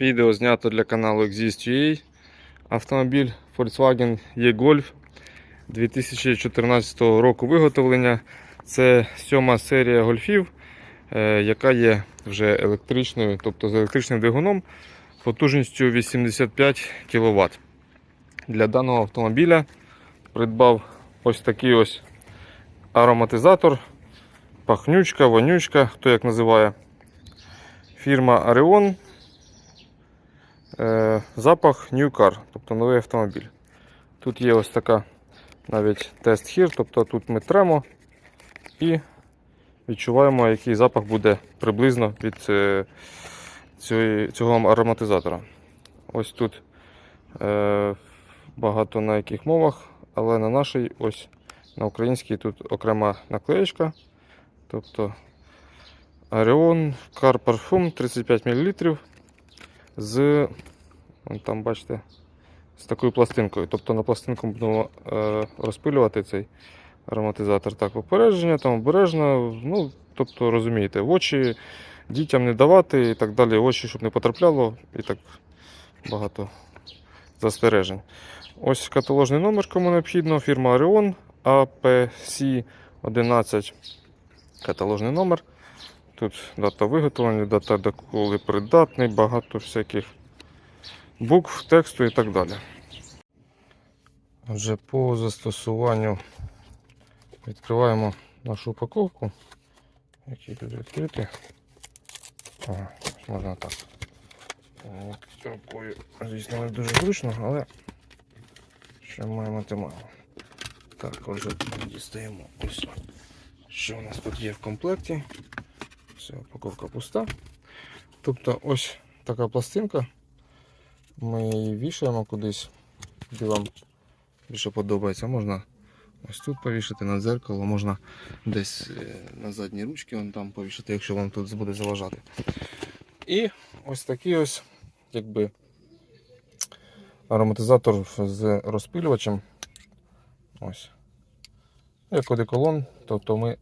Відео знято для каналу Exist.ua. Автомобіль Volkswagen E-Golf 2014 року виготовлення. Це сьома серія гольфів, е, яка є вже електричною, тобто з електричним двигуном потужністю 85 кВт. Для даного автомобіля придбав ось такий ось ароматизатор, пахнючка, вонючка, хто як називає. Фірма Areon. Е, запах New Car, тобто новий автомобіль. Тут є ось така навіть тест хір, тобто тут ми тремо і відчуваємо, який запах буде приблизно від е, цього ароматизатора. Ось тут е, багато на яких мовах, але на нашій, ось на українській тут окрема наклеєчка. Тобто Areon Car Parfum 35 мл з вон там бачите, з такою пластинкою. Тобто на пластинку будемо е, розпилювати цей ароматизатор. Так, попередження, там обережно, ну, тобто розумієте, в очі дітям не давати і так далі, очі, щоб не потрапляло, і так багато застережень. Ось каталожний номер, кому необхідно, фірма Orion APC 11. Каталожний номер. Тут дата виготовлення, дата доколи придатний, багато всяких букв, тексту і так далі. Отже, по застосуванню відкриваємо нашу упаковку. Які тут відкрити. Ага, можна так. Е, Рукою, звісно, не дуже зручно, але що маємо, те маємо. Так, отже, дістаємо ось. Що у нас тут є в комплекті? Все, упаковка пуста. Тобто ось така пластинка. Ми її вішаємо кудись, де вам більше подобається. Можна ось тут повішати на дзеркало, можна десь е, на задній ручці вон там повішати, якщо вам тут буде заважати. І ось такий ось якби ароматизатор з розпилювачем. Ось. Як одеколон, тобто ми,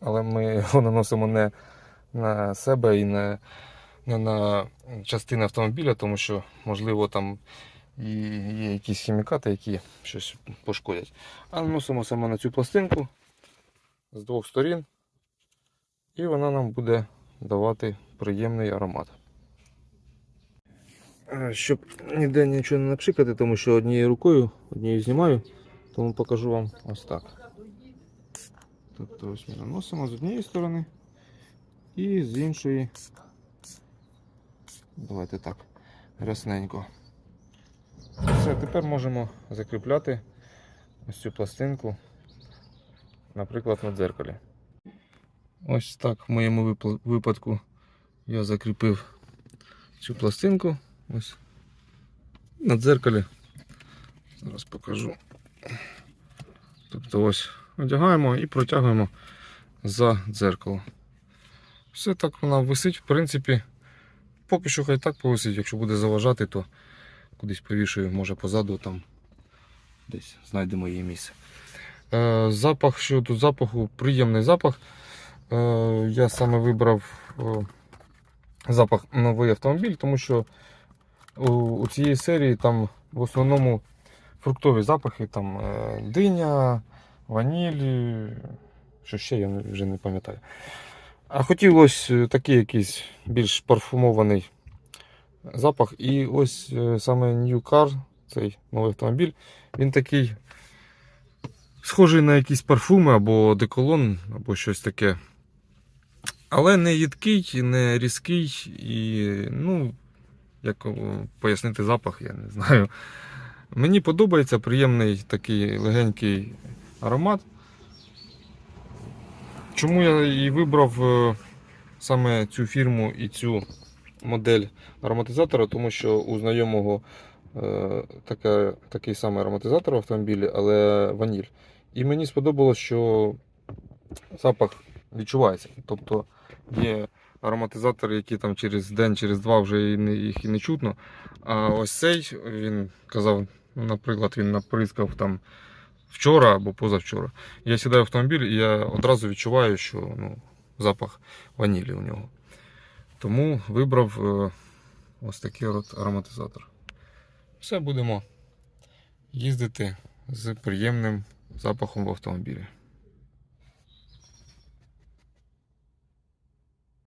але ми його наносимо не на себе і не, не на частини автомобіля, тому що, можливо, там є якісь хімікати, які щось пошкодять. А наносимо саме на цю пластинку з двох сторін, і вона нам буде давати приємний аромат. Щоб ніде нічого не напшикати, тому що однією рукою, однією знімаю, тому покажу вам ось так. Тобто ось ми наносимо з однієї сторони і з іншої. Давайте так, рясненько. Все, тепер можемо закріпляти ось цю пластинку, наприклад, на дзеркалі. Ось так в моєму випадку я закріпив цю пластинку ось на дзеркалі. Зараз покажу. Тобто ось одягаємо і протягуємо за дзеркало. Все так вона висить, в принципі, поки що хай так повисить, якщо буде заважати, то кудись повішую, може позаду там десь знайдемо її місце. Е, запах, що тут запаху, приємний запах. Е, я саме вибрав е, запах новий автомобіль, тому що у, у цієї серії там в основному фруктові запахи, там е, диня, ваніль, що ще я вже не пам'ятаю. А хотілося такий якийсь більш парфумований запах. І ось е, саме New Car, цей новий автомобіль, він такий схожий на якісь парфуми або деколон, або щось таке. Але не їдкий, не різкий і, ну, як пояснити запах, я не знаю. Мені подобається приємний такий легенький аромат. Чому я і вибрав е, саме цю фірму і цю модель ароматизатора, тому що у знайомого е, така, такий самий ароматизатор в автомобілі, але ваніль. І мені сподобалось, що запах відчувається. Тобто є ароматизатори, які там через день, через два вже їх і не чутно. А ось цей він казав, наприклад, він наприскав там вчора або позавчора. Я сідаю в автомобіль і я одразу відчуваю, що ну, запах ванілі у нього. Тому вибрав е, ось такий от ароматизатор. Все будемо їздити з приємним запахом в автомобілі.